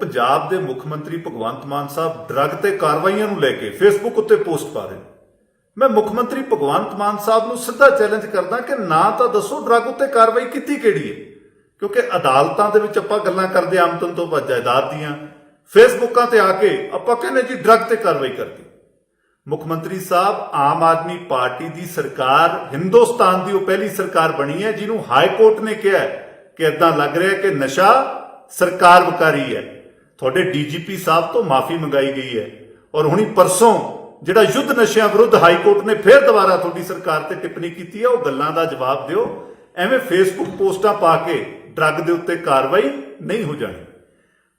ਪੰਜਾਬ ਦੇ ਮੁੱਖ ਮੰਤਰੀ ਭਗਵੰਤ ਮਾਨ ਸਾਹਿਬ ਡਰੱਗ ਤੇ ਕਾਰਵਾਈਆਂ ਨੂੰ ਲੈ ਕੇ ਫੇਸਬੁੱਕ ਉੱਤੇ ਪੋਸਟ ਪਾ ਰਹੇ ਨੇ। ਮੈਂ ਮੁੱਖ ਮੰਤਰੀ ਭਗਵੰਤ ਮਾਨ ਸਾਹਿਬ ਨੂੰ ਸਿੱਧਾ ਚੈਲੰਜ ਕਰਦਾ ਕਿ ਨਾ ਤਾਂ ਦੱਸੋ ਡਰੱਗ ਉੱਤੇ ਕਾਰਵਾਈ ਕੀਤੀ ਕਿਹੜੀ ਹੈ। ਕਿਉਂਕਿ ਅਦਾਲਤਾਂ ਦੇ ਵਿੱਚ ਆਪਾਂ ਗੱਲਾਂ ਕਰਦੇ ਹਾਂ, ਆਮਦਨ ਤੋਂ ਵੱਧ ਜਾਇਦਾਦ ਦੀਆਂ। ਫੇਸਬੁੱਕਾਂ ਤੇ ਆ ਕੇ ਆਪਾਂ ਕਹਿੰਦੇ ਜੀ ਡਰੱਗ ਤੇ ਕਾਰਵਾਈ ਕਰਦੀ। ਮੁੱਖ ਮੰਤਰੀ ਸਾਹਿਬ, ਆਮ ਆਦਮੀ ਪਾਰਟੀ ਦੀ ਸਰਕਾਰ ਹਿੰਦੁਸਤਾਨ ਦੀ ਉਹ ਪਹਿਲੀ ਸਰਕਾਰ ਬਣੀ ਹੈ, ਜਿਹਨੂੰ ਹਾਈ ਕੋਰਟ ਨੇ ਕਿਹਾ ਕਿ ਇਦਾਂ ਲੱਗ ਰਿਹਾ ਕਿ ਨਸ਼ਾ ਸਰਕਾਰ ਵਕਾਰੀ ਹੈ। ਤੁਹਾਡੇ ਡੀਜੀਪੀ ਸਾਹਿਬ ਤੋਂ ਮਾਫੀ ਮੰਗਾਈ ਗਈ ਹੈ। ਔਰ ਹੁਣੀ ਪਰਸੋਂ ਜਿਹੜਾ ਯੁੱਧ ਨਸ਼ਿਆਂ ਵਿਰੁੱਧ ਹਾਈ ਕੋਰਟ ਨੇ ਫੇਰ ਦੁਬਾਰਾ ਤੁਹਾਡੀ ਸਰਕਾਰ ਤੇ ਟਿੱਪਣੀ ਕੀਤੀ ਹੈ, ਉਹ ਗੱਲਾਂ ਦਾ ਜਵਾਬ ਦਿਓ। ਐਵੇਂ ਫੇਸਬੁੱਕ ਪੋਸਟਾਂ ਪਾ ਕੇ ਡਰੱਗ ਦੇ ਉੱਤੇ ਕਾਰਵਾਈ ਨਹੀਂ ਹੋ ਜਾਣੀ।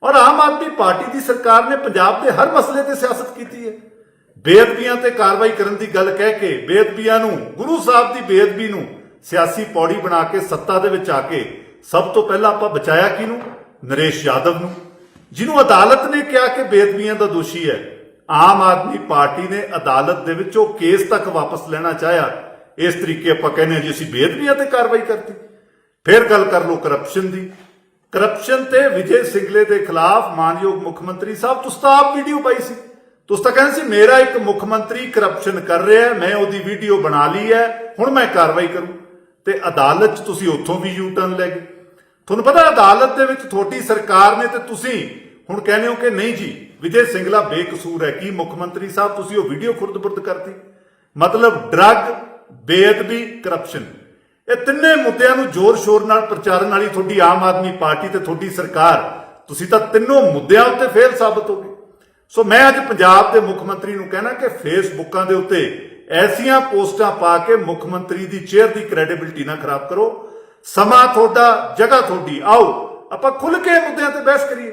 ਔਰ ਆਮ ਆਦਮੀ ਪਾਰਟੀ ਦੀ ਸਰਕਾਰ ਨੇ ਪੰਜਾਬ ਦੇ ਹਰ ਮਸਲੇ ਤੇ ਸਿਆਸਤ ਕੀਤੀ ਹੈ। ਬੇਅਦਬੀਆਂ ਤੇ ਕਾਰਵਾਈ ਕਰਨ ਦੀ ਗੱਲ ਕਹਿ ਕੇ ਬੇਅਦਬੀਆਂ ਨੂੰ, ਗੁਰੂ ਸਾਹਿਬ ਦੀ ਬੇਅਦਬੀ ਨੂੰ ਸਿਆਸੀ ਪੌੜੀ ਬਣਾ ਕੇ ਸੱਤਾ ਦੇ ਵਿੱਚ ਆ ਕੇ ਸਭ ਤੋਂ ਪਹਿਲਾਂ ਆਪਾਂ ਬਚਾਇਆ ਕਿਹਨੂੰ? ਨਰੇਸ਼ ਯਾਦਵ ਨੂੰ। ਜਿਹਨੂੰ ਅਦਾਲਤ ਨੇ ਕਿਹਾ ਕਿ ਬੇਦਬੀਆਂ ਦਾ ਦੋਸ਼ੀ ਹੈ, ਆਮ ਆਦਮੀ ਪਾਰਟੀ ਨੇ ਅਦਾਲਤ ਦੇ ਵਿੱਚ ਉਹ ਕੇਸ ਤੱਕ ਵਾਪਸ ਲੈਣਾ ਚਾਹਿਆ। ਇਸ ਤਰੀਕੇ ਆਪਾਂ ਕਹਿੰਦੇ ਹਾਂ ਜੀ, ਅਸੀਂ ਬੇਅਦਬੀਆਂ ਤੇ ਕਾਰਵਾਈ ਕਰਤੀ। ਫਿਰ ਗੱਲ ਕਰ ਲਓ ਕਰਪਸ਼ਨ ਦੀ। ਕਰਪਸ਼ਨ ਤੇ ਵਿਜੇ ਸਿੰਗਲੇ ਦੇ ਖਿਲਾਫ ਮਾਨਯੋਗ ਮੁੱਖ ਮੰਤਰੀ ਸਾਹਿਬ, ਤੁਸੀਂ ਤਾਂ ਆਪ ਵੀਡੀਓ ਪਾਈ ਸੀ। ਤੁਸੀਂ ਤਾਂ ਕਹਿੰਦੇ ਸੀ, ਮੇਰਾ ਇੱਕ ਮੁੱਖ ਮੰਤਰੀ ਕਰਪਸ਼ਨ ਕਰ ਰਿਹਾ ਹੈ, ਮੈਂ ਉਹਦੀ ਵੀਡੀਓ ਬਣਾ ਲਈ ਹੈ, ਹੁਣ ਮੈਂ ਕਾਰਵਾਈ ਕਰੂੰ। ਤੇ ਅਦਾਲਤ 'ਚ ਤੁਸੀਂ ਉੱਥੋਂ ਵੀ ਯੂ ਟਰਨ ਲੈ ਗਏ। ਤੁਹਾਨੂੰ ਪਤਾ ਅਦਾਲਤ ਦੇ ਵਿੱਚ ਤੁਹਾਡੀ ਸਰਕਾਰ ਨੇ ਤੇ ਤੁਸੀਂ ਹੁਣ ਕਹਿੰਦੇ ਹੋ ਕਿ ਨਹੀਂ ਜੀ, ਵਿਜੇ ਸਿੰਗਲਾ ਬੇਕਸੂਰ ਹੈ। ਕੀ ਮੁੱਖ ਮੰਤਰੀ ਸਾਹਿਬ, ਤੁਸੀਂ ਉਹ ਵੀਡੀਓ ਖੁਰਦ-ਬੁਰਦ ਕਰਤੀ? ਮਤਲਬ ਡਰੱਗ ਬੇਅਦਬੀ ਕਰਪਸ਼ਨ ਇਹ ਤਿੰਨੇ ਮੁੱਦਿਆਂ ਨੂੰ ਜ਼ੋਰ-ਸ਼ੋਰ ਨਾਲ ਪ੍ਰਚਾਰਨ ਵਾਲੀ ਤੁਹਾਡੀ ਆਮ ਆਦਮੀ ਪਾਰਟੀ ਤੇ ਤੁਹਾਡੀ ਸਰਕਾਰ। ਤੁਸੀਂ ਤਾਂ ਤਿੰਨੋਂ ਮੁੱਦਿਆਂ ਉੱਤੇ ਫੇਲ ਸਾਬਤ ਹੋ ਗਏ। ਸੋ ਮੈਂ ਅੱਜ ਪੰਜਾਬ ਦੇ ਮੁੱਖ ਮੰਤਰੀ ਨੂੰ ਕਹਿਣਾ ਕਿ ਫੇਸਬੁੱਕਾਂ ਦੇ ਉੱਤੇ ਐਸੀਆਂ ਪੋਸਟਾਂ ਪਾ ਕੇ ਮੁੱਖ ਮੰਤਰੀ ਦੀ ਚੇਅਰ ਦੀ ਕ੍ਰੈਡੀਬਿਲਟੀ ਨਾ ਖਰਾਬ ਕਰੋ। ਸਮਾਂ ਤੁਹਾਡਾ, ਜਗ੍ਹਾ ਤੁਹਾਡੀ, ਆਓ। ਆਪਾਂ ਖੁੱਲ ਕੇ ਮੁੱਦਿਆਂ ਤੇ ਬਹਿਸ ਕਰੀਏ।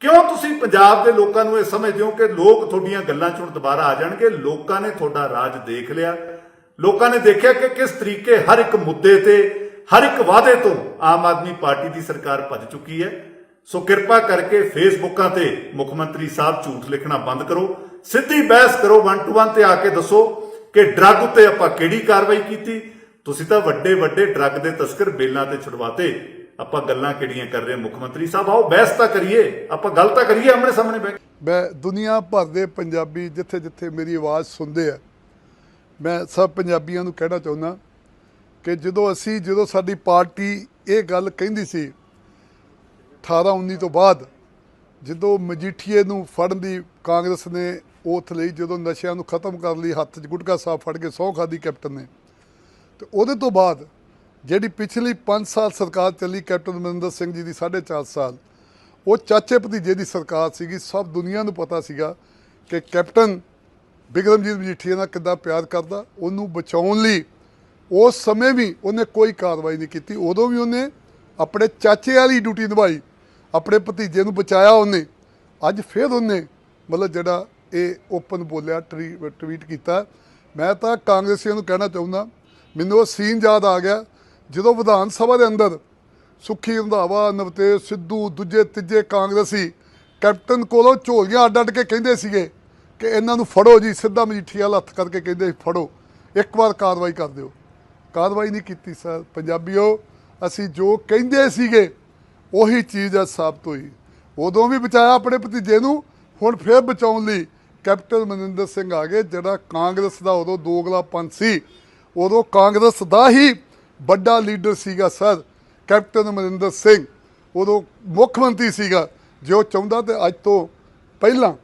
ਕਿਉਂ ਤੁਸੀਂ ਪੰਜਾਬ ਦੇ ਲੋਕਾਂ ਨੂੰ ਇਹ ਸਮਝਦੇ ਹੋ ਕਿ ਲੋਕ ਤੁਹਾਡੀਆਂ ਗੱਲਾਂ 'ਚ ਹੁਣ ਦੁਬਾਰਾ ਆ ਜਾਣਗੇ? ਲੋਕਾਂ ਨੇ ਤੁਹਾਡਾ ਰਾਜ ਦੇਖ ਲਿਆ। ਲੋਕਾਂ ਨੇ ਦੇਖਿਆ ਕਿ ਕਿਸ ਤਰੀਕੇ ਹਰ ਇੱਕ ਮੁੱਦੇ ਤੇ, ਹਰ ਇੱਕ ਵਾਅਦੇ ਤੋਂ ਆਮ ਆਦਮੀ ਪਾਰਟੀ ਦੀ ਸਰਕਾਰ ਭੱਜ ਚੁੱਕੀ ਹੈ। ਸੋ ਕਿਰਪਾ ਕਰਕੇ ਫੇਸਬੁੱਕਾਂ ਤੇ ਮੁੱਖ ਮੰਤਰੀ ਸਾਹਿਬ ਝੂਠ ਲਿਖਣਾ ਬੰਦ ਕਰੋ। ਸਿੱਧੀ ਬਹਿਸ ਕਰੋ ਵਨ ਟੂ ਵਨ ਤੇ ਆ ਕੇ ਦੱਸੋ ਕਿ ਡਰੱਗ ਉੱਤੇ ਆਪਾਂ ਕਿਹੜੀ ਕਾਰਵਾਈ ਕੀਤੀ? ਤੁਸੀਂ ਤਾਂ ਵੱਡੇ ਵੱਡੇ ਡਰੱਗ ਦੇ ਤਸਕਰ ਬੇਲਾਂ ਤੇ ਛੁਡਵਾਤੇ। ਆਪਾਂ ਗੱਲਾਂ ਕਿਹੜੀਆਂ ਕਰ ਰਹੇ ਮੁੱਖ ਮੰਤਰੀ ਸਾਹਿਬ, ਆਓ ਬਹਿਸ ਤਾਂ ਕਰੀਏ। ਆਪਾਂ ਗੱਲ ਤਾਂ ਕਰੀਏ ਆਮਣੇ ਸਾਹਮਣੇ ਬਹਿ ਮੈਂ ਦੁਨੀਆ ਭਰ ਦੇ ਪੰਜਾਬੀ ਜਿੱਥੇ ਜਿੱਥੇ ਮੇਰੀ ਆਵਾਜ਼ ਸੁਣਦੇ ਆ, ਮੈਂ ਸਭ ਪੰਜਾਬੀਆਂ ਨੂੰ ਕਹਿਣਾ ਚਾਹੁੰਦਾ ਕਿ ਜਦੋਂ ਅਸੀਂ, ਜਦੋਂ ਸਾਡੀ ਪਾਰਟੀ ਇਹ ਗੱਲ ਕਹਿੰਦੀ ਸੀ 18 19 ਤੋਂ ਬਾਅਦ, ਜਦੋਂ ਮਜੀਠੀਏ ਨੂੰ ਫੜਨ ਦੀ ਕਾਂਗਰਸ ਨੇ ਓਥ ਲਈ ਜਦੋਂ ਨਸ਼ਿਆਂ ਨੂੰ ਖਤਮ ਕਰ ਲਈ ਹੱਥ 'ਚ ਗੁਟਕਾ ਸਾਹਿਬ ਫੜ ਕੇ ਸਹੁੰ ਖਾਦੀ ਕੈਪਟਨ ਨੇ ਤੇ ਉਹਦੇ ਤੋਂ ਬਾਅਦ ਜਿਹੜੀ ਪਿਛਲੀ 5 ਸਾਲ ਸਰਕਾਰ ਚੱਲੀ, ਕੈਪਟਨ ਅਮਰਿੰਦਰ ਸਿੰਘ ਜੀ ਦੀ 4.5 ਸਾਲ, ਉਹ ਚਾਚੇ ਭਤੀਜੇ ਦੀ ਸਰਕਾਰ ਸੀਗੀ, ਸਭ ਦੁਨੀਆ ਨੂੰ ਪਤਾ ਸੀਗਾ ਕਿ ਕੈਪਟਨ ਬਿਕਰਮਜੀਤ ਮਜੀਠੀਆ ਨਾਲ ਕਿੱਦਾਂ ਪਿਆਰ ਕਰਦਾ, ਉਹਨੂੰ ਬਚਾਉਣ ਲਈ ਉਸ ਸਮੇਂ ਵੀ ਉਹਨੇ ਕੋਈ ਕਾਰਵਾਈ ਨਹੀਂ ਕੀਤੀ, ਉਦੋਂ ਵੀ ਉਹਨੇ ਆਪਣੇ ਚਾਚੇ ਵਾਲੀ ਡਿਊਟੀ ਨਿਭਾਈ, ਆਪਣੇ ਭਤੀਜੇ ਨੂੰ ਬਚਾਇਆ ਉਹਨੇ। ਅੱਜ ਫਿਰ ਉਹਨੇ ਮਤਲਬ ਜਿਹੜਾ ਇਹ ਓਪਨ ਬੋਲਿਆ, ਟਰੀ- ਟਵੀਟ ਕੀਤਾ। ਮੈਂ ਤਾਂ ਕਾਂਗਰਸੀਆਂ ਨੂੰ ਕਹਿਣਾ ਚਾਹੁੰਦਾ ਮੈਨੂੰ ਉਹ ਸੀਨ ਯਾਦ ਆ ਗਿਆ ਜਦੋਂ ਵਿਧਾਨ ਸਭਾ ਦੇ ਅੰਦਰ ਸੁੱਖੀ ਰੰਧਾਵਾ ਨਵਤੇਜ ਸਿੱਧੂ ਦੂਜੇ ਤੀਜੇ ਕਾਂਗਰਸੀ ਕੈਪਟਨ ਕੋਲੋਂ ਝੋਲੀਆਂ ਅੱਡ ਅੱਡ ਕੇ ਕਹਿੰਦੇ ਸੀਗੇ ਕਿ ਇਹਨਾਂ ਨੂੰ ਫੜੋ ਜੀ ਸਿੱਧਾ ਮਜੀਠੀਆ ਵਾਲਾ ਹੱਥ ਕਰਕੇ ਕਹਿੰਦੇ ਸੀ, ਫੜੋ ਇੱਕ ਵਾਰ ਕਾਰਵਾਈ ਕਰ ਦਿਓ। ਕਾਰਵਾਈ ਨਹੀਂ ਕੀਤੀ ਸਰ ਪੰਜਾਬੀਓ ਅਸੀਂ ਜੋ ਕਹਿੰਦੇ ਸੀਗੇ ਉਹੀ ਚੀਜ਼ ਅੱਜ ਸਾਬਤ ਹੋਈ। ਉਦੋਂ ਵੀ ਬਚਾਇਆ ਆਪਣੇ ਭਤੀਜੇ ਨੂੰ ਹੁਣ ਫੇਰ ਬਚਾਉਣ ਲਈ ਕੈਪਟਨ ਮਨਿੰਦਰ ਸਿੰਘ ਆ ਗਏ ਜਿਹੜਾ ਕਾਂਗਰਸ ਦਾ ਉਦੋਂ ਦੋਗਲਾ ਪੰਥ ਸੀ। ਉਦੋਂ ਕਾਂਗਰਸ ਦਾ ਹੀ ਵੱਡਾ ਲੀਡਰ ਸੀਗਾ ਸਰ, ਕੈਪਟਨ ਅਮਰਿੰਦਰ ਸਿੰਘ। ਉਦੋਂ ਮੁੱਖ ਮੰਤਰੀ ਸੀਗਾ, ਜੇ ਉਹ ਚਾਹੁੰਦਾ ਤੇ ਅੱਜ ਤੋਂ ਪਹਿਲਾਂ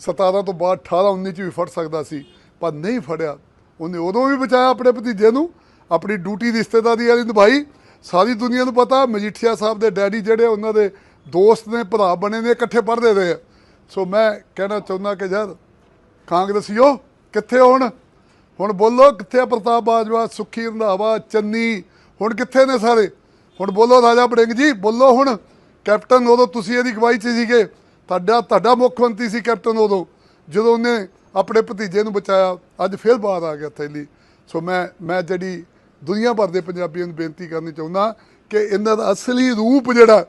17 ਤੋਂ ਬਾਅਦ 18 19 ਚ ਵੀ ਫੜ ਸਕਦਾ ਸੀ, ਪਰ ਨਹੀਂ ਫੜਿਆ। ਉਹਨੇ ਉਦੋਂ ਵੀ ਬਚਾਇਆ ਆਪਣੇ ਭਤੀਜੇ ਨੂੰ, ਆਪਣੀ ਡਿਊਟੀ ਰਿਸ਼ਤੇਦਾਰੀ ਵਾਲੀ ਨਿਭਾਈ। ਸਾਰੀ ਦੁਨੀਆ ਨੂੰ ਪਤਾ, ਮਜੀਠੀਆ ਸਾਹਿਬ ਦੇ ਡੈਡੀ ਜਿਹੜੇ ਉਹਨਾਂ ਦੇ ਦੋਸਤ ਨੇ, ਭਰਾ ਬਣੇ ਨੇ, ਇਕੱਠੇ ਪੜ੍ਹਦੇ ਰਹੇ ਆ। ਸੋ ਮੈਂ ਕਹਿਣਾ ਚਾਹੁੰਦਾ ਕਿ ਯਾਰ, ਕਾਂਗਰਸੀਓ ਕਿੱਥੇ ਹੁਣ? ਹੁਣ ਬੋਲੋ ਕਿੱਥੇ ਆ ਪ੍ਰਤਾਪ ਬਾਜਵਾ, ਸੁੱਖੀ, ਰੰਧਾਵਾ, ਚੰਨੀ? ਹੁਣ ਕਿੱਥੇ ਨੇ ਸਾਰੇ? ਹੁਣ ਬੋਲੋ ਰਾਜਾ ਬੜਿੰਗ ਜੀ, ਬੋਲੋ ਹੁਣ। ਕੈਪਟਨ ਉਦੋਂ ਤੁਸੀਂ ਇਹਦੀ ਗਵਾਹੀ 'ਚ ਸੀਗੇ। ਤੁਹਾਡਾ ਤੁਹਾਡਾ ਮੁੱਖ ਮੰਤਰੀ ਸੀ ਕੈਪਟਨ ਉਦੋਂ। ਜਦੋਂ ਉਹਨੇ ਆਪਣੇ ਭਤੀਜੇ ਨੂੰ ਬਚਾਇਆ, ਅੱਜ ਫਿਰ ਬਾਹਰ ਆ ਗਿਆ ਥੈਲੀ। ਸੋ ਮੈਂ ਮੈਂ ਜਿਹੜੀ ਦੁਨੀਆ ਭਰ ਦੇ ਪੰਜਾਬੀਆਂ ਨੂੰ ਬੇਨਤੀ ਕਰਨੀ ਚਾਹੁੰਦਾ ਕਿ ਇਹਨਾਂ ਦਾ ਅਸਲੀ ਰੂਪ ਜਿਹੜਾ,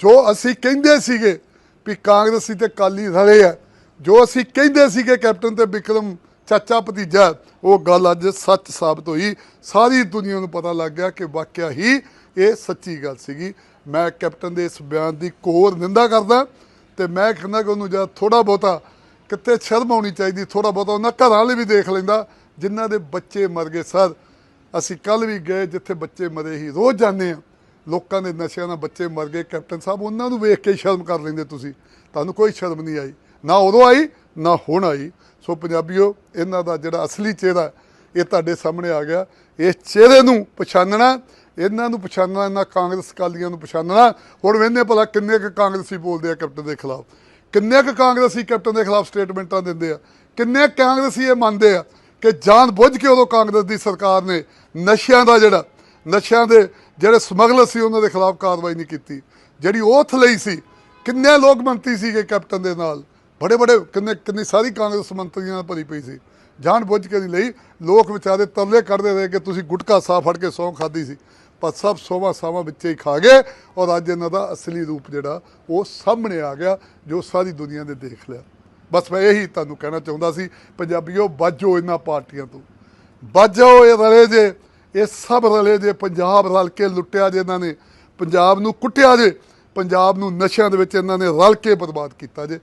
ਜੋ ਅਸੀਂ ਕਹਿੰਦੇ ਸੀਗੇ ਵੀ ਕਾਂਗਰਸੀ ਤੇ ਕਾਲੀ ਰਲੇ ਆ, ਜੋ ਅਸੀਂ ਕਹਿੰਦੇ ਸੀਗੇ ਕੈਪਟਨ ਤੇ ਵਿਕਰਮ ਚਾਚਾ ਭਤੀਜਾ, ਉਹ ਗੱਲ ਅੱਜ ਸੱਚ ਸਾਬਤ ਹੋਈ। ਸਾਰੀ ਦੁਨੀਆ ਨੂੰ ਪਤਾ ਲੱਗ ਗਿਆ ਕਿ ਵਾਕਿਆ ਹੀ ਇਹ ਸੱਚੀ ਗੱਲ ਸੀਗੀ। ਮੈਂ ਕੈਪਟਨ ਦੇ ਇਸ ਬਿਆਨ ਦੀ ਕੋਰ ਨਿੰਦਾ ਕਰਦਾ ਤੇ ਮੈਂ ਕਹਿੰਦਾ ਕਿ ਉਹਨੂੰ ਜਦ ਥੋੜਾ ਬਹੁਤਾ ਕਿਤੇ ਸ਼ਰਮ ਆਉਣੀ ਚਾਹੀਦੀ ਥੋੜਾ ਬਹੁਤਾ ਉਹਨਾਂ ਘਰਾਂ ਲਈ ਵੀ ਦੇਖ ਲੈਂਦਾ, ਜਿਨ੍ਹਾਂ ਦੇ ਬੱਚੇ ਮਰ ਗਏ ਸਰ। ਅਸੀਂ ਕੱਲ ਵੀ ਗਏ ਜਿੱਥੇ ਬੱਚੇ ਮਰੇ ਹੀ ਰੋਜ਼ ਜਾਂਦੇ ਆ ਲੋਕਾਂ ਦੇ ਨਸ਼ਿਆਂ ਨਾਲ ਬੱਚੇ ਮਰ ਗਏ। ਕੈਪਟਨ ਸਾਹਿਬ, ਉਹਨਾਂ ਨੂੰ ਵੇਖ ਕੇ ਸ਼ਰਮ ਕਰ ਲੈਂਦੇ ਤੁਸੀਂ। ਤੁਹਾਨੂੰ ਕੋਈ ਸ਼ਰਮ ਨਹੀਂ ਆਈ। ਨਾ ਉਦੋਂ ਆਈ, ਨਾ ਹੁਣ ਆਈ। ਸੋ ਪੰਜਾਬੀਓ, ਇਹਨਾਂ ਦਾ ਜਿਹੜਾ ਅਸਲੀ ਚਿਹਰਾ ਇਹ ਤੁਹਾਡੇ ਸਾਹਮਣੇ ਆ ਗਿਆ। ਇਸ ਚਿਹਰੇ ਨੂੰ ਪਛਾਣਨਾ ਇਹਨਾਂ ਨੂੰ ਪਛਾਣਨਾ ਇਹਨਾਂ ਕਾਂਗਰਸ ਅਕਾਲੀਆਂ ਨੂੰ ਪਛਾਣਨਾ ਹੁਣ ਵੇਖਦੇ ਭਲਾ ਕਿੰਨੇ ਕੁ ਕਾਂਗਰਸੀ ਬੋਲਦੇ ਆ ਕੈਪਟਨ ਦੇ ਖਿਲਾਫ। ਕਿੰਨੇ ਕੁ ਕਾਂਗਰਸੀ ਕੈਪਟਨ ਦੇ ਖਿਲਾਫ ਸਟੇਟਮੈਂਟਾਂ ਦਿੰਦੇ ਆ। ਕਿੰਨੇ ਕਾਂਗਰਸੀ ਇਹ ਮੰਨਦੇ ਆ ਕਿ ਜਾਣ ਬੁੱਝ ਕੇ ਉਦੋਂ ਕਾਂਗਰਸ ਦੀ ਸਰਕਾਰ ਨੇ ਨਸ਼ਿਆਂ ਦਾ ਜਿਹੜਾ, ਨਸ਼ਿਆਂ ਦੇ ਜਿਹੜੇ ਸਮਗਲਰ ਸੀ ਉਹਨਾਂ ਦੇ ਖਿਲਾਫ ਕਾਰਵਾਈ ਨਹੀਂ ਕੀਤੀ। ਜਿਹੜੀ oath ਲਈ ਸੀ, ਕਿੰਨੇ ਲੋਕ ਮੰਤਰੀ ਸੀਗੇ ਕੈਪਟਨ ਦੇ ਨਾਲ। ਬੜੇ ਬੜੇ ਕਿੰਨੇ ਕਿੰਨੀ ਸਾਰੀ ਕਾਂਗਰਸ ਮੰਤਰੀਆਂ ਭਰੀ ਪਈ ਸੀ। ਜਾਣ ਬੁੱਝ ਕੇ ਨਹੀਂ ਲਈ। ਲੋਕ ਵਿਚਾਰੇ ਤਰਲੇ ਕੱਢਦੇ ਰਹੇ ਕਿ ਤੁਸੀਂ ਗੁਟਕਾ ਸਾਹ ਫੜ ਕੇ ਸੌਂ ਖਾਦੀ ਸੀ। ਪਰ ਸਭ ਸੋਵਾ ਸਾਵਾ ਵਿੱਚ ਹੀ ਖਾ ਗਏ ਔਰ ਅੱਜ ਇਹਨਾਂ ਦਾ ਅਸਲੀ ਰੂਪ ਜਿਹੜਾ ਉਹ ਸਾਹਮਣੇ ਆ ਗਿਆ, ਜੋ ਸਾਰੀ ਦੁਨੀਆ ਨੇ ਦੇਖ ਲਿਆ। ਬਸ ਮੈਂ ਇਹੀ ਤੁਹਾਨੂੰ ਕਹਿਣਾ ਚਾਹੁੰਦਾ ਸੀ, ਪੰਜਾਬੀਓ, ਬਾਜੋ ਇਹਨਾਂ ਪਾਰਟੀਆਂ ਤੋਂ। ਬਾਜੋ ਇਹ ਰਲੇ ਜੇ, ਇਹ ਸਭ ਰਲੇ ਜੇ, ਪੰਜਾਬ ਰਲ ਕੇ ਲੁੱਟਿਆ ਜੇ ਇਹਨਾਂ ਨੇ। ਪੰਜਾਬ ਨੂੰ ਕੁੱਟਿਆ ਜੇ, ਪੰਜਾਬ ਨੂੰ ਨਸ਼ਿਆਂ ਦੇ ਵਿੱਚ ਇਹਨਾਂ ਨੇ ਰਲ ਕੇ ਬਰਬਾਦ ਕੀਤਾ ਜੇ।